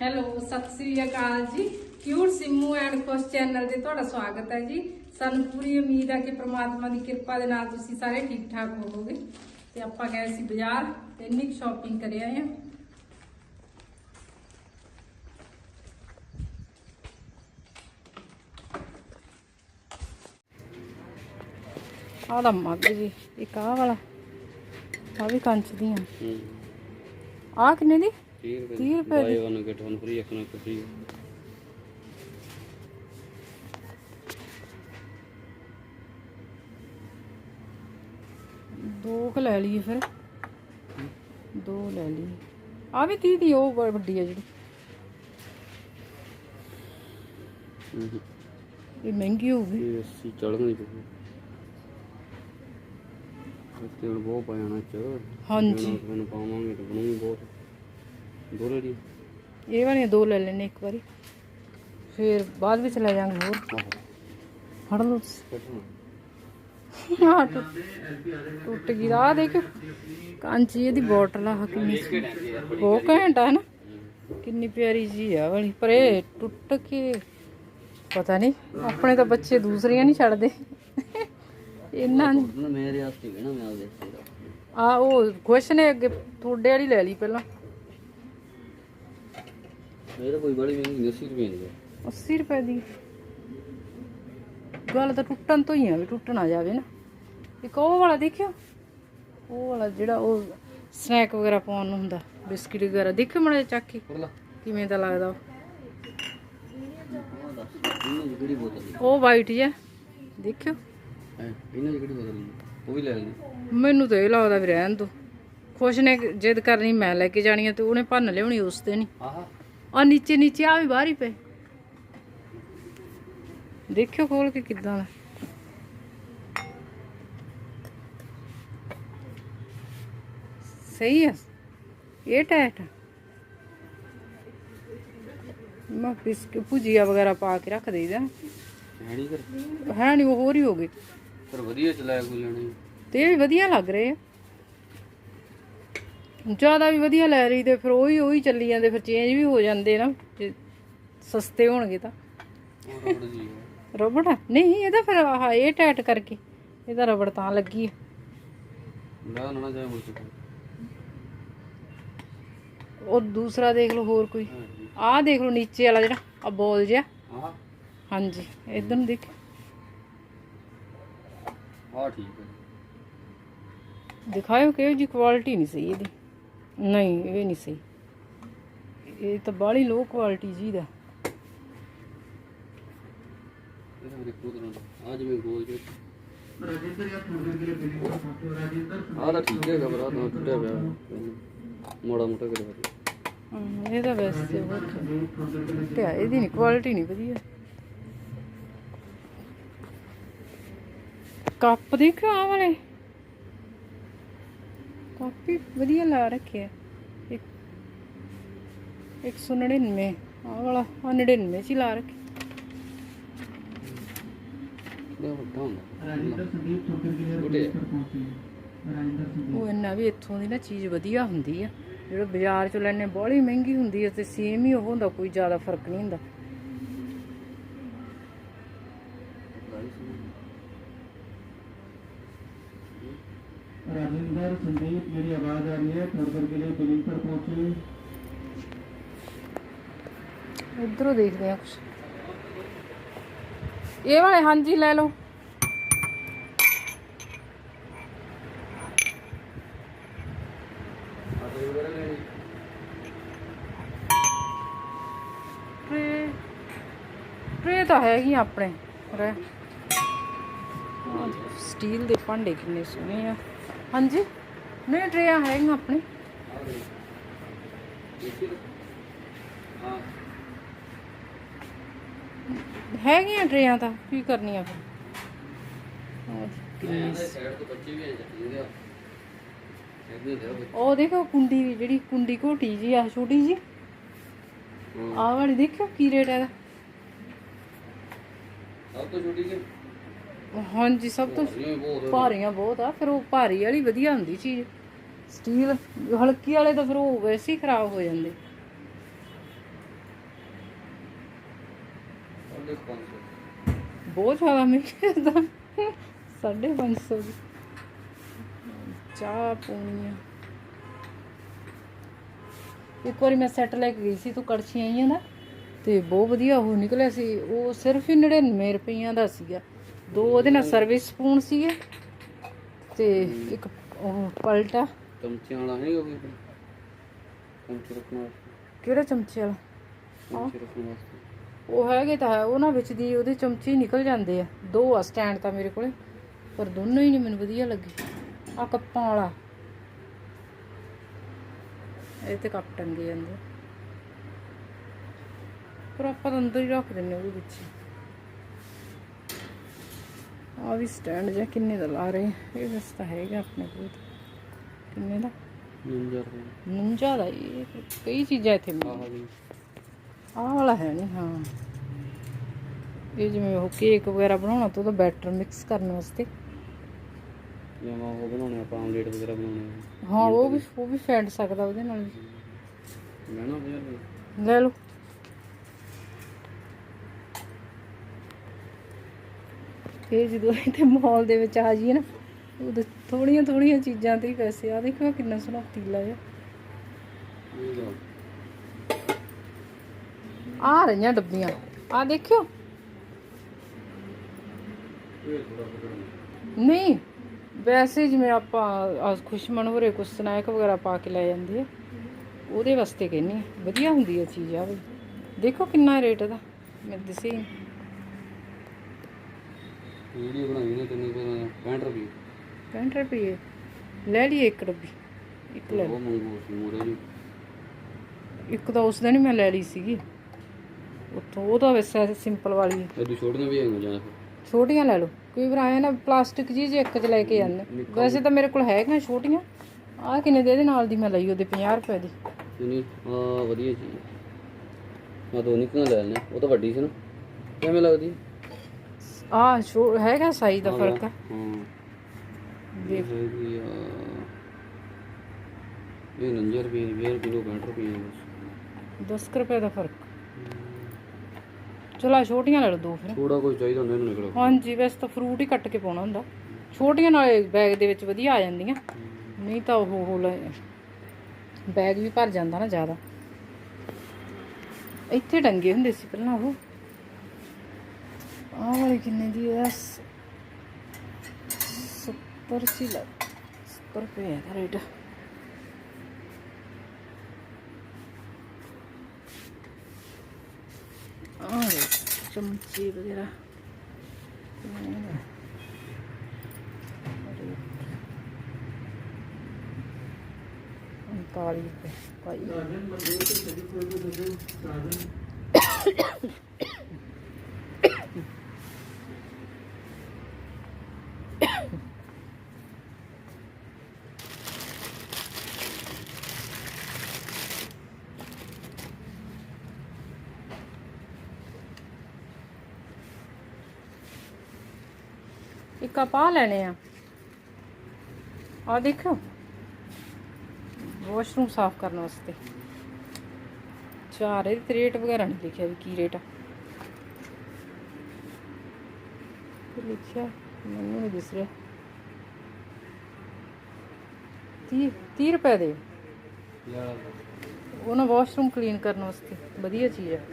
Hello ਸਤਿ ਸ੍ਰੀ ਅਕਾਲ ਜੀ। Cute Simmu and Khush channel ਤੇ ਤੁਹਾਡਾ ਸਵਾਗਤ ਹੈ ਜੀ। ਸਾਨੂੰ ਪੂਰੀ ਉਮੀਦ ਹੈ ਕਿ ਪ੍ਰਮਾਤਮਾ ਦੀ ਕਿਰਪਾ ਦੇ ਨਾਲ ਤੁਸੀਂ ਸਾਰੇ ਠੀਕ ਠਾਕ ਹੋਵੋਗੇ। ਤੇ ਆਪਾਂ ਗਏ ਸੀ ਬਾਜ਼ਾਰ ਤੇ ਇੰਨੀ ਸ਼ਾਪਿੰਗ ਕਰ ਆਏ ਹਾਂ। ਆਹ ਦਾ ਮੱਗ ਜੀ ਇੱਕ ਆਹ ਵਾਲਾ। ਆ ਵੀ ਕੰਚ ਦੀਆਂ। ਆਹ ਕਿੰਨੇ ਦੀ? 30 ਰੁਪਏ 30 ਰੁਪਏ ਬਾਈ ਦੀ। ਵਨ ਗੈਟ ਵਨ ਫ੍ਰੀ ਇੱਕ ਨੂੰ ਇੱਕ ਫ੍ਰੀ ਦੋ ਕੁ ਲੈ ਲਈਏ ਫਿਰ। ਦੋ ਲੈ ਲਈਏ। ਆ ਵੀ 30 ਦੀ ਉਹ ਵੱਡੀ ਹੈ ਜਿਹੜੀ। ਹੂੰ। ਇਹ ਮਹਿੰਗੀ ਹੋਊਗੀ। ਇਹ 80 ਚੜਨ ਪਈ ਤੇ ਹੁਣ ਬਹੁਤ ਪਾ ਜਾਣਾ ਚ। ਹਾਂਜੀ। ਮੈਨੂੰ ਪਾਵਾਂਗੇ ਤੇ ਬਣੂਗੀ ਬਹੁਤ। ਦੋ ਲੈ ਲਈ ਇਹ ਵਾਲੀਆਂ ਦੋ ਲੈ ਲੈਣੇ ਇੱਕ ਵਾਰੀ। ਫਿਰ ਬਾਅਦ ਵਿੱਚ ਲੈ ਜਾਾਂਗੇ ਹੋਰ। ਫੜ ਲਓ। ਹਾਂ ਟੁੱਟ ਟੁੱਟ ਗਈ। ਆ ਦੇਖੋ ਕਾਂਚੀ ਇਹਦੀ ਬੋਟਲ ਆ ਕਿੰਨੀ। ਬਹੁਤ ਘੈਂਟ ਆ ਨਾ। ਕਿੰਨੀ ਪਿਆਰੀ ਜੀ ਆ ਵਾਲੀ। ਪਰ ਇਹ ਟੁੱਟ ਕੇ ਪਤਾ ਨਹੀਂ ਆਪਣੇ ਤਾਂ ਬੱਚੇ ਦੂਸਰੀਆਂ ਨਹੀਂ ਛੱਡਦੇ। ਇਹਨਾਂ ਨੇ। ਮੇਰੇ ਹੱਥ ਹੀ ਨਾ ਮੈਂ ਆ ਉਹ ਖੁਸ਼ ਨੇ ਅੱਗੇ ਤੁਹਾਡੇ ਵਾਲੀ ਲੈ ਲਈ ਪਹਿਲਾਂ। ਮੇਰੇ ਕੋਈ ਬੜੀ ਮਹਿੰਗੀ ਨਹੀਂ 80 ਰੁਪਏ ਦੀ ਹੈ 80 ਰੁਪਏ ਦੀ? ਗੱਲ ਤਾਂ ਟੁੱਟਣ ਤੋਂ ਹੀ ਆ ਵੀ ਟੁੱਟ ਨਾ ਜਾਵੇ ਨਾ। ਇੱਕ ਉਹ ਵਾਲਾ ਦੇਖਿਓ। ਉਹ ਵਾਲਾ ਜਿਹੜਾ ਉਹ ਸਨੈਕ ਵਗੈਰਾ ਪਾਉਣ ਨੂੰ ਹੁੰਦਾ ਬਿਸਕਿਟ ਵਗੈਰਾ। ਦੇਖਿਓ ਮੜਾ ਚੱਕ ਕੇ ਕਿਵੇਂ ਦਾ ਲੱਗਦਾ ਉਹ। ਵਾਈਟ ਜਿਹਾ। ਦੇਖਿਓ। ਇਹਨਾਂ ਦੀ ਕਿਹੜੀ ਬੋਤਲ ਉਹ ਵੀ ਲੈ ਲਈ ਮੈਨੂੰ ਤਾਂ ਇਹ ਲੱਗਦਾ ਵੀ ਰਹਿਣ ਦੋ। ਖੁਸ਼ ਨੇ ਜਿੱਦ ਕਰਨੀ ਮੈਂ ਲੈ ਕੇ ਜਾਣੀ ਆ ਤੇ ਉਹਨੇ ਭੰਨ ਲਿਆਉਣੀ ਉਸ ਤੇ ਨਹੀਂ। ਆਹਾ। ਨੀਚੇ ਨੀਚੇ ਆ ਵੀ ਬਾਹਰ ਹੀ ਪਏ। ਦੇਖਿਓ ਖੋਲ ਕੇ ਕਿੱਦਾਂ ਦਾ ਸਹੀ ਆ। ਇਹ ਟੈਟ ਮੈਂ ਬਿਸਕ ਭੁਜੀਆ ਵਗੈਰਾ ਪਾ ਕੇ ਰੱਖ ਦੇਈਦਾ ਹੈ ਨਹੀਂ ਕਰ ਹੈ ਨਹੀਂ ਉਹ ਹੋਰ ਹੀ ਹੋ ਗਏ। ਪਰ ਵਧੀਆ ਚਲਾਇਆ ਕੋਈ ਲੈਣੀ ਤੇ ਇਹ ਵੀ ਵਧੀਆ ਲੱਗ ਰਹੇ ਆ। ਜ਼ਿਆਦਾ ਵੀ ਵਧੀਆ ਲੈ ਰਹੀ ਤੇ ਫਿਰ ਉਹੀ ਉਹੀ ਚੱਲੀ ਜਾਂਦੇ ਫਿਰ ਚੇਂਜ ਵੀ ਹੋ ਜਾਂਦੇ ਨਾ ਜੇ ਸਸਤੇ ਹੋਣਗੇ ਤਾਂ। ਰਬੜ ਜੀ? ਨਹੀਂ ਇਹਦਾ ਫਿਰ ਆਹ ਇਹ ਟੈਟ ਕਰਕੇ ਇਹਦਾ ਰਬੜ ਤਾਂ ਲੱਗੀ ਆ। ਲਾ ਨਾ ਜਾਏ ਮੁੜ ਕੇ ਉਹ ਦੂਸਰਾ ਦੇਖ ਲਓ ਹੋਰ ਕੋਈ। ਆਹ ਦੇਖ ਲਓ ਨੀਚੇ ਵਾਲਾ ਜਿਹੜਾ ਆ ਬੋਲ ਜਿਹਾ। ਆਹਾ। ਹਾਂਜੀ ਇਧਰ ਨੂੰ ਦੇਖ। ਆ ਠੀਕ ਹੈ ਦਿਖਾਇਓ ਕਿਹੋ ਜੀ ਕੁਆਲਿਟੀ ਨਹੀਂ ਸਹੀ ਇਹਦੀ। ਨਹੀਂ ਇਹ ਨਹੀਂ ਸਹੀ। ਇਹ ਤਾਂ ਬਾਹਲੀ ਲੋ ਕੁਆਲਿਟੀ ਜੀ ਦਾ ਇਹਦਾ ਮੇਰੇ ਕੋਲ ਤਾਂ ਆ ਜਿਵੇਂ ਗੋਲ ਜਿਹਾ ਆ ਤਾਂ ਠੀਕ ਹੈ ਖਬਰ ਆ ਤਾਂ ਟੁੱਟਿਆ ਪਿਆ। ਮੋੜਾ ਮੋਟਾ ਕਰ ਰਿਹਾ ਹਮ, ਇਹਦਾ ਵੈਸੇ ਬਹੁਤ ਟਿਆ ਇਹਦੀ ਨਹੀਂ ਕੁਆਲਿਟੀ ਨਹੀਂ ਵਧੀਆ। ਕੱਪ ਦੇਖੋ ਆ ਵਾਲੇ। ਕਾਪੀ ਵਧੀਆ ਲਾ ਰੱਖਿਆ ਇੱਕ 199 ਆ ਵਾਲਾ ਆ 99 ਚ ਹੀ ਲਾ ਰੱਖਿਆ ਵੱਡਾ ਹੁੰਦਾ। ਉਹ ਇੰਨਾ ਵੀ ਇੱਥੋਂ ਦੀ ਨਾ ਚੀਜ਼ ਵਧੀਆ ਹੁੰਦੀ ਆ। ਜਿਹੜਾ ਬਾਜ਼ਾਰ ਚੋਂ ਲੈਣੇ ਬੜੀ ਮਹਿੰਗੀ ਹੁੰਦੀ ਆ ਤੇ ਸੇਮ ਹੀ ਉਹ ਹੁੰਦਾ ਕੋਈ ਜ਼ਿਆਦਾ ਫ਼ਰਕ ਨਹੀਂ ਹੁੰਦਾ। राजेंद्र संदीप मेरी आवाज आ रही है थोड़ी देर के लिए बिलिंग पर पहुंचे ਇਧਰੋਂ ਦੇਖਦੇ ਆ ਕੁਛ ਇਹ ਵਾਲੇ ਹਾਂਜੀ ਲੈ ਲਓ ਟਰੇ ਟਰੇ ਤਾਂ ਹੈਗੀ ਆਪਣੇ ਰਹਿ ਸਟੀਲ ਦੇ ਭਾਂਡੇ ਕਿੰਨੇ ਸੋਹਣੇ ਆ ਹਾਂਜੀ। ਨਹੀਂ, ਟਰੇਆਂ ਹੈਗੀਆਂ ਆਪਣੇ। ਹੈਗੀਆਂ ਟਰੇਆਂ ਤਾਂ, ਕੀ ਕਰਨੀਆਂ ਫਿਰ? ਉਹ ਦੇਖੋ ਕੁੰਡੀ ਜਿਹੜੀ ਕੁੰਡੀ ਘੋਟੀ ਜੀ ਆ, ਛੋਟੀ ਜੀ ਆਹ ਵਾਲੀ ਦੇਖਿਓ ਕੀ ਰੇਟ ਹੈ ਸਭ ਤੋਂ ਛੋਟੀ ਕਿ ਇਹਦਾ ਹਾਂਜੀ, ਸਭ ਤੋਂ ਇਹ ਬਹੁਤ ਭਾਰੀਆਂ ਬਹੁਤ ਆ, ਫਿਰ ਉਹ ਭਾਰੀ ਵਾਲੀ ਵਧੀਆ ਹੁੰਦੀ ਚੀਜ਼। ਸਟੀਲ ਹਲਕੀ ਵਾਲੇ ਤਾਂ ਫਿਰ ਉਹ ਵੈਸੇ ਹੀ ਖਰਾਬ ਹੋ ਜਾਂਦੇ। 500 ਬਹੁਤ ਜ਼ਿਆਦਾ ਮਹਿੰਗੀ ਤਾਂ। 550 ਦੀ। ਚਾਹ ਪੂਣੀ ਆ। ਇੱਕ ਵਾਰੀ ਮੈਂ ਸੈੱਟ ਲੈ ਕੇ ਗਈ ਸੀ, ਤੂੰ ਕੜਛੀਆਂ ਆਈਆਂ ਨਾ, ਤੇ ਬਹੁਤ ਵਧੀਆ ਉਹ ਨਿਕਲਿਆ ਸੀ। ਉਹ ਸਿਰਫ ਹੀ 99 ਰੁਪਈਆਂ ਦਾ ਸੀਗਾ। ਦੋ ਉਹਦੇ ਨਾਲ ਸਰਵਿਸ ਸਪੂਨ ਸੀਗੇ ਤੇ ਇੱਕ ਉਹ ਪਲਟਾ ਚਮਚਿਆਂ ਵਾਲਾ ਹੈ ਕੋਈ ਚਮਚੇ ਰੱਖਣ ਕਿਹੜਾ ਚਮਚੇ ਵਾਲਾ? ਚਮਚੇ ਰੱਖਣ ਉਹ ਹੈਗੇ ਤਾਂ ਹੈ ਉਹਨਾਂ ਵਿੱਚ ਦੀ ਉਹਦੇ ਚਮਚੇ ਨਿਕਲ ਜਾਂਦੇ ਆ। ਦੋ ਆ ਸਟੈਂਡ ਤਾਂ ਮੇਰੇ ਕੋਲੇ ਪਰ ਦੋਨੋਂ ਹੀ ਨਹੀਂ ਮੈਨੂੰ ਵਧੀਆ ਲੱਗੇ। ਆ ਕੱਪਾਂ ਵਾਲਾ। ਇਹ ਤੇ ਕੱਪ ਟੰਗੇ ਜਾਂਦੇ। ਪਰ ਆਪਾਂ ਤਾਂ ਅੰਦਰ ਹੀ ਰੱਖ ਦਿੰਨੇ ਉਹਦੇ ਵਿੱਚ। ਆ ਵੀ ਸਟੈਂਡ ਜਿਹਾ ਕਿੰਨੇ ਦਾ ਲਾ ਰਹੇ? ਇਹ ਵੈਸੇ ਤਾਂ ਹੈਗਾ ਆਪਣੇ ਕੋਲ। ਕਿੰਨੇ ਦਾ? 9000 ਰੁਪਏ 49 ਦਾ ਇਹ ਕਈ ਚੀਜ਼ਾਂ ਇੱਥੇ ਮਿਲਦੀਆਂ। ਆਹ ਜੀ ਆਹ ਵਾਲਾ ਹੈ ਨਹੀਂ ਹਾਂ। ਇਹ ਜਿਵੇਂ ਉਹ ਕੇਕ ਵਗੈਰਾ ਬਣਾਉਣਾ ਤਾਂ ਉਹਦਾ ਬੈਟਰ ਮਿਕਸ ਕਰਨ ਵਾਸਤੇ। ਜਿਵੇਂ ਉਹ ਬਣਾਉਣੇ ਆਪਾਂ ਆਮਲੇਟ ਵਗੈਰਾ ਬਣਾਉਣੇ। ਹਾਂ ਉਹ ਵੀ ਉਹ ਵੀ ਫੈਂਟ ਸਕਦਾ ਉਹਦੇ ਨਾਲ ਵੀ। ਲੈਣਾ 50 ਰੁਪਏ ਲੈ ਲਓ। ਇਹ ਜਦੋਂ ਇੱਥੇ ਮਾਲ ਦੇ ਵਿੱਚ ਆ ਜਾਈਏ ਨਾ, ਉਦੋਂ ਥੋੜੀਆਂ ਥੋੜੀਆਂ ਚੀਜ਼ਾਂ ਤੇ ਹੀ ਪੈਸੇ ਆ। ਦੇਖੋ ਆਹ ਕਿੰਨਾ ਸੋਹਣਾ ਪਤੀਲਾ ਹੈ ਆ ਰਹੀਆਂ ਡੱਬੀਆਂ। ਆ ਦੇਖਿਓ। ਨਹੀਂ, ਵੈਸੇ ਜਿਵੇਂ ਆਪਾਂ ਆਹ ਖੁਸ਼ਮਨ ਹੋਰੇ ਕੁਛ ਸਨੈਕ ਵਗੈਰਾ ਪਾ ਕੇ ਲੈ ਜਾਂਦੇ ਆ, ਉਹਦੇ ਵਾਸਤੇ ਕਹਿੰਨੀ ਵਧੀਆ ਹੁੰਦੀ ਹੈ ਚੀਜ਼ ਆ ਵੀ ਦੇਖੋ ਕਿੰਨਾ ਰੇਟ ਦਾ ਮੈਂ ਦਿਸੇ ਵੀਡੀਓ ਬਣਾਈ ਨੇ ਰੁਪਏ ਦਾ 65 ਰੁਪਏ। 65 ਰੁਪਏ? ਲੈ ਲਈਏ ਇੱਕ ਡੱਬੀ ਇੱਕ ਲੈ ਉਹ ਮੰਗੋ ਸੀ ਮੋਰੇ ਜੀ ਇੱਕ ਤਾਂ ਉਸ ਦਿਨ ਹੀ ਮੈਂ ਲੈ ਲਈ ਸੀਗੀ। ਉੱਥੋਂ ਉਹ ਤਾਂ ਵੈਸੇ ਸਿੰਪਲ ਵਾਲੀ ਹੈ। ਇਹ ਛੋਟੀਆਂ ਵੀ ਹੈਗੀਆਂ ਜਾਂ ਛੋਟੀਆਂ ਲੈ ਲਓ। ਕੋਈ ਵਾਰ ਆਇਆ ਨਾ ਪਲਾਸਟਿਕ ਜੀ ਜੇ ਇੱਕ ਚ ਲੈ ਕੇ ਜਾਂਦੇ ਵੈਸੇ ਤਾਂ ਮੇਰੇ ਕੋਲ ਹੈਗੀਆਂ ਛੋਟੀਆਂ। ਆਹ ਕਿੰਨੇ ਦੇ ਇਹਦੇ ਨਾਲ ਦੀ ਮੈਂ ਲਈ ਉਹਦੇ 50 ਰੁਪਏ ਦੀ। ਨਹੀਂ ਆ ਵਧੀਆ ਚੀਜ਼। ਮੈਂ ਦੋ ਨਿੱਕੀਆਂ ਲੈ ਲੈਣੇ ਉਹ ਤਾਂ ਵੱਡੀ ਸੀ ਨਾ। ਕਿਵੇਂ ਲੱਗਦੀ? ਆਹ ਛੋ ਹੈਗਾ ਸਾਈਜ਼ ਦਾ ਫ਼ਰਕ। ਹੈ। ਹਾਂ ਦੇਖ। ਇਹ ਹੈਗੀ ਆ ਇਹ 49 ਰੁਪਏ ਦੀ 20 ਰੁਪਏ ਨੂੰ 65 ਰੁਪਏ ਦੀ ਬਸ। 10 ਕੁ ਰੁਪਏ ਦਾ ਫ਼ਰਕ। ਚਲੋ ਛੋਟੀਆਂ ਲੈ ਲਓ ਦੋ ਫਿਰ। ਥੋੜਾ ਕੁਝ ਚਾਹੀਦਾ ਹੁੰਦਾ ਇਹਨੂੰ ਨਿਕਲੋ। ਹਾਂਜੀ ਵੈਸੇ ਤਾਂ ਫਰੂਟ ਹੀ ਕੱਟ ਕੇ ਪਾਉਣਾ ਹੁੰਦਾ। ਛੋਟੀਆਂ ਨਾਲੇ ਬੈਗ ਦੇ ਵਿੱਚ ਵਧੀਆ ਆ ਜਾਂਦੀਆਂ। ਨਹੀਂ ਤਾਂ ਉਹ ਉਹ ਲੈ ਬੈਗ ਵੀ ਭਰ ਜਾਂਦਾ ਨਾ ਜ਼ਿਆਦਾ। ਇੱਥੇ ਟੰਗੇ ਹੁੰਦੇ ਸੀ ਪਹਿਲਾਂ ਉਹ। ਆਹ ਵਾਲੀ ਕਿੰਨੇ ਦੀ ਹੈ 70 ਸੀ ਲੱਗ 70 ਰੁਪਏ ਦਾ ਰੇਟ ਆਹ ਚਮਚੇ ਵਗੈਰਾ ਉਨਤਾਲੀ ਰੁਪਏ ਭਾਈ ਇੱਕ ਆਪਾ ਲੈਣੇ ਆ। ਆ ਦੇਖੋ ਵਾਸ਼ਰੂਮ ਸਾਫ਼ ਕਰਨ ਵਾਸਤੇ। ਚਾਰ ਇਹਦੇ ਤੇ ਰੇਟ ਵਗੈਰਾ ਨਹੀਂ ਲਿਖਿਆ ਵੀ ਕੀ ਰੇਟ ਆ। ਤੇ ਲਿਖਿਆ ਮੈਨੂੰ ਨਹੀਂ ਦਿਸ ਰਿਹਾ। 30 30 ਰੁਪਏ ਦੇ। ਯਾਰ। ਉਹ ਨਾ ਵਾਸ਼ਰੂਮ ਕਲੀਨ ਕਰਨ ਵਾਸਤੇ। ਵਧੀਆ ਚੀਜ਼ ਹੈ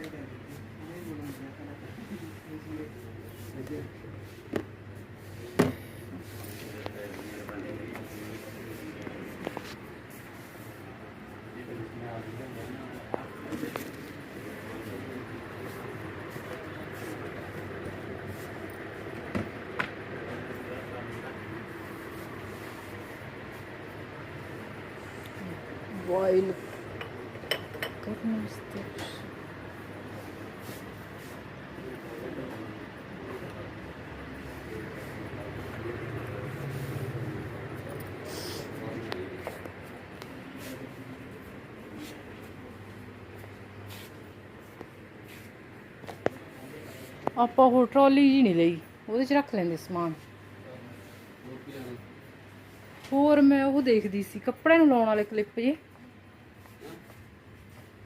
ਆਪਾਂ ਹੋਰ ਟਰਾਲੀ ਜੀ ਨਹੀਂ ਲਈ। ਉਹਦੇ 'ਚ ਰੱਖ ਲੈਂਦੇ ਸਮਾਨ। ਹੋਰ ਮੈਂ ਉਹ ਦੇਖਦੀ ਸੀ ਕੱਪੜੇ ਨੂੰ ਲਾਉਣ ਵਾਲੇ ਕਲਿੱਪ ਜੇ।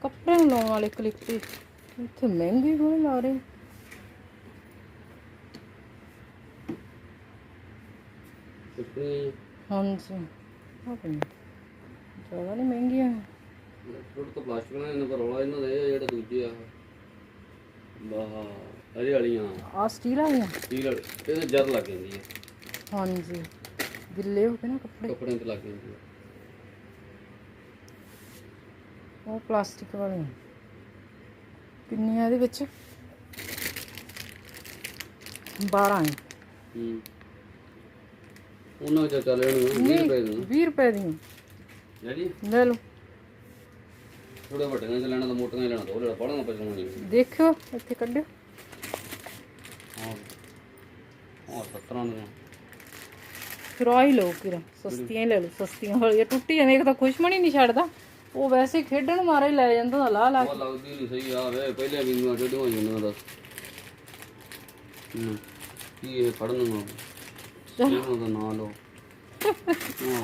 ਕੱਪੜੇ ਨੂੰ ਲਾਉਣ ਵਾਲੇ ਕਲਿੱਪ ਇੱਥੇ ਮਹਿੰਗੇ ਹੋਣੇ ਲਾ ਰਹੇ? ਹਾਂਜੀ। ਜ਼ਿਆਦਾ ਨਹੀਂ ਮਹਿੰਗੀਆਂ। ਛੋਟੇ ਤੋਂ ਪਲਾਸਟਿਕ ਨਾਲ ਇਹਨਾਂ ਦਾ ਰੌਲਾ ਇਹਨਾਂ ਦਾ ਇਹ ਜਿਹੜਾ ਦੂਜੇ ਆ। ਵਾਹ। ਅਰੇ ਵਾਲੀਆਂ। ਆ ਸਟੀਲ ਵਾਲੀਆਂ? ਸਟੀਲ ਵਾਲੇ। ਇਹਦੇ ਜਰ ਲੱਗ ਜਾਂਦੀ ਹੈ। ਹਾਂਜੀ। ਗਿੱਲੇ ਹੋ ਗਏ ਨਾ ਕੱਪੜੇ। ਕੱਪੜਿਆਂ ਤੇ ਲੱਗ ਜਾਂਦੀ ਹੈ। ਉਹ ਪਲਾਸਟਿਕ ਵਾਲੀਆਂ। ਕਿੰਨੀਆਂ ਇਹਦੇ ਵਿੱਚ? 12 ਹੈ ਹੂੰ। ਉਹਨਾਂ ਚ ਚੱਲ ਜਾਣਗੇ 20 ਰੁਪਏ ਦੇ 20 ਰੁਪਏ ਦੀਆਂ। ਜਿਹੜੀ? ਲੈ ਲਓ। ਥੋੜਾ ਵੱਡੀਆਂ ਚ ਲੈਣਾ ਤਾਂ ਮੋਟੀਆਂ ਹੀ ਲੈਣਾ ਉਹ ਲੈਣਾ ਪੜਨਾ ਪਚਣਾ ਨਹੀਂ। ਦੇਖਿਓ ਇੱਥੇ ਕੱਢਿਓ। ਹਾਂ। ਹਾਂ 17 ਨੂੰ ਫਿਰ ਆਹ ਹੀ ਲਓ ਕਿਰਾ ਸਸਤੀਆਂ ਹੀ ਲੈ ਲਓ ਸਸਤੀਆਂ ਵਾਲੀਆਂ। ਟੁੱਟੀ ਜਾਂਦੀ ਇੱਕ ਤਾਂ ਖੁਸ਼ਮਣੀ ਨਹੀਂ ਛੱਡਦਾ। ਉਹ ਵੈਸੇ ਹੀ ਖੇਡਣ ਮਾਰਾ ਹੀ ਲੈ ਜਾਂਦਾ ਲਾ ਲਾ ਉਹ ਲੱਗਦੀ ਨਹੀਂ ਸਹੀ ਆ ਵੇ ਪਹਿਲੇ ਵੀ ਮੈਂ ਡੇਢ ਹੋਈ ਜਾਂਦਾ ਦੱਸ ਹੂੰ ਕੀ ਇਹ ਪੜਨ ਨੂੰ ਇਹਨਾਂ ਦਾ ਨਾਂ ਲਓ। ਹਾਂ।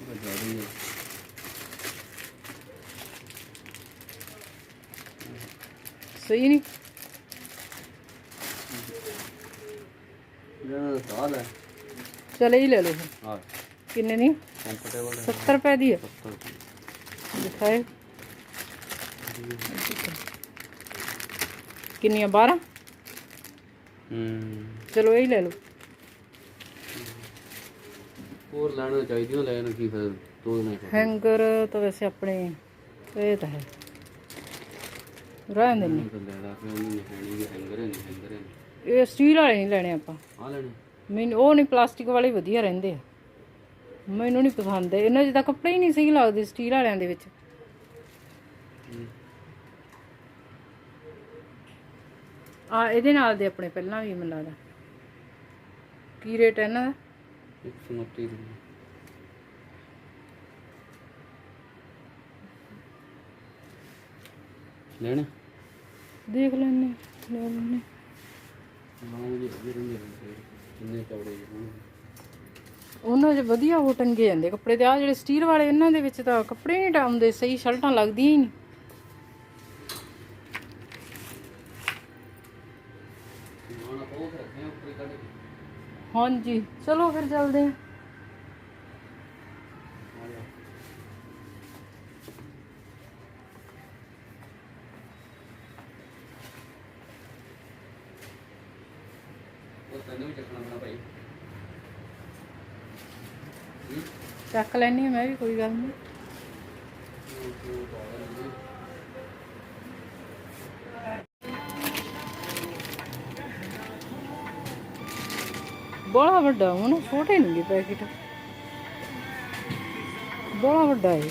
ਉਹ ਜਾਰੀ ਹੈ। ਸਹੀ ਨਹੀਂ। ਇਹਨਾਂ ਦਾ ਸਾਲ ਹੈ ਚਲੇ ਹੀ ਲੈ ਲਓ ਫਿਰ। ਹਾਂ ਕਿੰਨੇ ਦੀ ਕੰਫਰਟੇਬਲ ਹੈ 70 ਰੁਪਏ ਦੀ ਹੈ 70 ਰੁਪਏ। ਦਿਖਾਏ ਕਿੰਨੀਆਂ 12 ਹੂੰ ਚਲੋ ਇਹ ਹੀ ਲੈ ਲਓ ਹੋਰ ਲੈਣਾ ਚਾਹੀਦੀਆਂ ਲੈਣ ਕੀ ਫਿਰ ਦੋ ਦਿਨਾਂ ਚ ਹੈਂਗਰ ਤਾਂ ਵੈਸੇ ਆਪਣੇ ਇਹ ਤਾਂ ਹੈ ਰਹਿਣ ਦਿੰਦੇ ਤਾਂ ਲੈ ਲਾ ਫਿਰ ਉਹਨੂੰ ਹੈਂਗਰ ਨਹੀਂ ਹੈਂਗਰ ਹੈ ਇਹ ਸਟੀਲ ਵਾਲੇ ਨਹੀਂ ਲੈਣੇ ਆਪਾਂ। ਆ ਲੈਣੇ। ਮੈਨੂੰ ਉਹ ਨਹੀਂ ਪਲਾਸਟਿਕ ਵਾਲੇ ਵਧੀਆ ਰਹਿੰਦੇ ਆ। ਮੈਨੂੰ ਨਹੀਂ ਪਸੰਦ। ਇਹਨਾਂ ਤਾਂ ਕੱਪੜੇ ਹੀ ਨਹੀਂ ਸਹੀ ਲੱਗਦੇ ਸਟੀਲ ਵਾਲਿਆਂ ਦੇ ਵਿੱਚ। ਆ ਇਹਦੇ ਨਾਲ ਦੇ ਆਪਣੇ ਪਹਿਲਾਂ ਵੀ ਮੈਨੂੰ ਲੱਗਦਾ। ਕੀ ਰੇਟ ਹੈ ਇਹਨਾਂ ਦਾ? 129 ਦੀ ਲੈਣਾ? ਦੇਖ ਲੈਣੇ ਲੈ ਲੈਣੇ ਜੀ ਨੇ ਕਿੰਨੇ ਚੌੜੇ ਜਿਹੇ ਹੋਣ ਉਹਨਾਂ 'ਚ ਵਧੀਆ ਉਹ ਟੰਗੇ ਜਾਂਦੇ ਕੱਪੜੇ ਤੇ। ਆ ਜਿਹੜੇ ਸਟੀਲ ਵਾਲੇ ਇਹਨਾਂ ਦੇ ਵਿੱਚ ਤਾਂ ਕੱਪੜੇ ਨਹੀਂ ਟਾਉਂਦੇ ਸਹੀ ਸ਼ਰਟਾਂ ਲੱਗਦੀਆਂ ਹੀ ਨਹੀਂ ਹਾਂਜੀ ਚਲੋ ਫਿਰ ਚੱਲਦੇ ਆ ਉਹ ਤੈਨੂੰ ਵੀ ਚੱਕਣਾ ਪੈਣਾ ਭਾਈ। ਚੱਕ ਲੈਣੀ ਮੈਂ ਵੀ, ਕੋਈ ਗੱਲ ਨਹੀਂ। ਬੜਾ ਵੱਡਾ ਹੁਣ ਛੋਟੇ ਨਹੀਂ ਪੈਕੇਟ। ਬੜਾ ਵੱਡਾ ਹੈ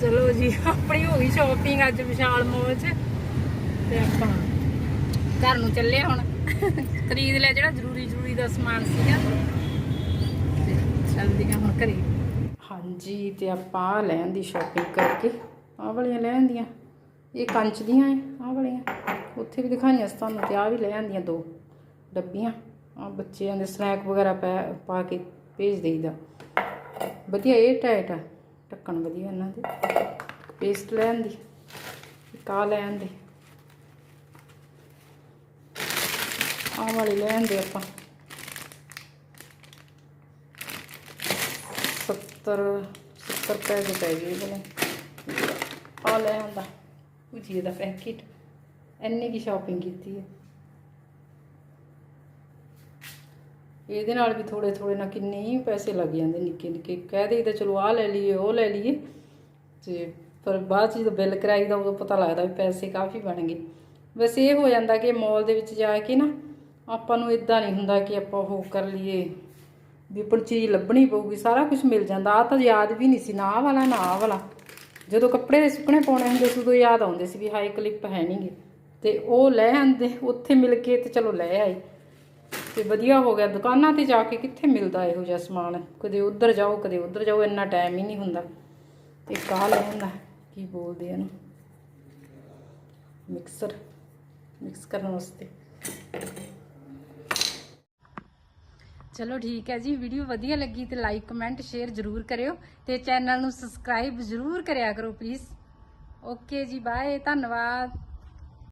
ਚਲੋ ਜੀ ਆਪਣੀ ਹੋ ਗਈ ਸ਼ਾਪਿੰਗ ਅੱਜ ਵਿਸ਼ਾਲ ਮੋਲ 'ਚ। ਤੇ ਆਪਾਂ ਘਰ ਨੂੰ ਚੱਲੇ ਹੁਣ। ਖਰੀਦ ਲਿਆ ਜਿਹੜਾ ਜ਼ਰੂਰੀ ਜ਼ਰੂਰੀ ਦਾ ਸਮਾਨ ਸੀਗਾ। ਤੇ ਚੱਲਦੀਆਂ ਹੁਣ ਘਰੇ। ਹਾਂਜੀ ਤੇ ਆਪਾਂ ਲੈਣ ਦੀ ਸ਼ਾਪਿੰਗ ਕਰਕੇ ਆਹ ਵਾਲੀਆਂ ਲੈ ਆਂਦੀਆਂ। ਇਹ ਕੰਚ ਦੀਆਂ ਐ ਆਹ ਵਾਲੀਆਂ। ਉੱਥੇ ਵੀ ਦਿਖਾਈਆਂ ਸੀ ਤੁਹਾਨੂੰ ਤੇ ਆਹ ਵੀ ਲੈ ਆਂਦੀਆਂ ਦੋ ਡੱਬੀਆਂ। ਆ ਬੱਚਿਆਂ ਦੇ ਸਨੈਕ ਵਗੈਰਾ ਪਾ- ਪਾ ਕੇ ਭੇਜ ਦੇਈਦਾ। ਵਧੀਆ, ਇਹ ਟਾਈਟ ਆ। ਢੱਕਣ ਵਧੀਆ ਇਹਨਾਂ ਦੇ। ਪੇਸਟ ਲੈਣ ਦੀ ਕਾ ਲੈਣ ਦੀ। ਆਹ ਵਾਲੀ ਲੈਣ ਦੇ ਆਪਾਂ। 70 70 ਰੁਪਏ ਦੇ ਪੈ ਗਏ ਇਹਦੇ ਆ ਲੈ ਆਂਦਾ ਭੁਜੀਏ ਦਾ ਪੈਕੇਟ ਇੰਨੀ ਕੀ ਸ਼ਾਪਿੰਗ ਕੀਤੀ ਹੈ ਇਹਦੇ ਨਾਲ ਵੀ ਥੋੜੇ ਥੋੜੇ ਨਾ ਕਿੰਨੇ ਹੀ ਪੈਸੇ ਲੱਗ ਜਾਂਦੇ ਨਿੱਕੇ ਨਿੱਕੇ। ਕਹਿ ਦੇਈਦਾ, ਚਲੋ ਆਹ ਲੈ ਲਈਏ, ਉਹ ਲੈ ਲਈਏ। ਤੇ ਪਰ ਬਾਅਦ ਚ ਜਦੋਂ ਬਿੱਲ ਕਰਾਈਦਾ, ਉਦੋਂ ਪਤਾ ਲੱਗਦਾ ਵੀ ਪੈਸੇ ਕਾਫੀ ਬਣ ਗਏ। ਬਸ ਇਹ ਹੋ ਜਾਂਦਾ ਕਿ ਮਾਲ ਦੇ ਵਿੱਚ ਜਾ ਕੇ ਨਾ ਆਪਾਂ ਨੂੰ ਇਦਾਂ ਨਹੀਂ ਹੁੰਦਾ ਕਿ ਆਪਾਂ ਉਹ ਕਰ ਲਈਏ, ਵੀ ਆਪਾਂ ਨੂੰ ਚੀਜ਼ ਲੱਭਣੀ ਪਊਗੀ, ਸਾਰਾ ਕੁਝ ਮਿਲ ਜਾਂਦਾ। ਆ ਤਾਂ ਯਾਦ ਵੀ ਨਹੀਂ ਸੀ, ਨਾ ਆਹ ਵਾਲਾ, ਨਾ ਆਹ ਵਾਲਾ। ਜਦੋਂ ਕੱਪੜੇ ਦੇ ਸੁੱਕਣੇ ਪਾਉਣੇ ਹੁੰਦੇ ਸੀ, ਉਦੋਂ ਯਾਦ ਆਉਂਦੇ ਸੀ ਵੀ ਹਾਈ ਕਲਿੱਪ ਹੈ ਨਹੀਂਗੇ ਤੇ ਉਹ ਲੈ ਆਂਦੇ, ਉੱਥੇ ਮਿਲ ਕੇ ਤੇ ਚਲੋ ਲੈ ਆਏ। ਤੇ ਵਧੀਆ ਹੋ ਗਿਆ। ਦੁਕਾਨਾਂ ਤੇ ਜਾ ਕੇ ਕਿੱਥੇ ਮਿਲਦਾ ਇਹੋ ਜਿਹਾ ਸਮਾਨ? ਕਦੇ ਉੱਧਰ ਜਾਓ, ਕਦੇ ਉੱਧਰ ਜਾਓ, ਇੰਨਾ ਟਾਈਮ ਹੀ ਨਹੀਂ ਹੁੰਦਾ। ਤੇ ਕਾਹ ਲੈ ਹੁੰਦਾ ਕੀ ਬੋਲਦੇ ਇਹਨੂੰ? ਮਿਕਸਰ ਮਿਕਸ ਕਰਨ ਵਾਸਤੇ। ਚਲੋ ਠੀਕ ਹੈ ਜੀ ਵੀਡੀਓ ਵਧੀਆ ਲੱਗੀ ਤੇ ਲਾਈਕ ਕਮੈਂਟ ਸ਼ੇਅਰ ਜ਼ਰੂਰ ਕਰਿਓ ਤੇ ਚੈਨਲ ਨੂੰ ਸਬਸਕ੍ਰਾਈਬ ਜ਼ਰੂਰ ਕਰਿਆ ਕਰੋ ਪਲੀਜ਼ ਓਕੇ ਜੀ ਬਾਏ ਧੰਨਵਾਦ।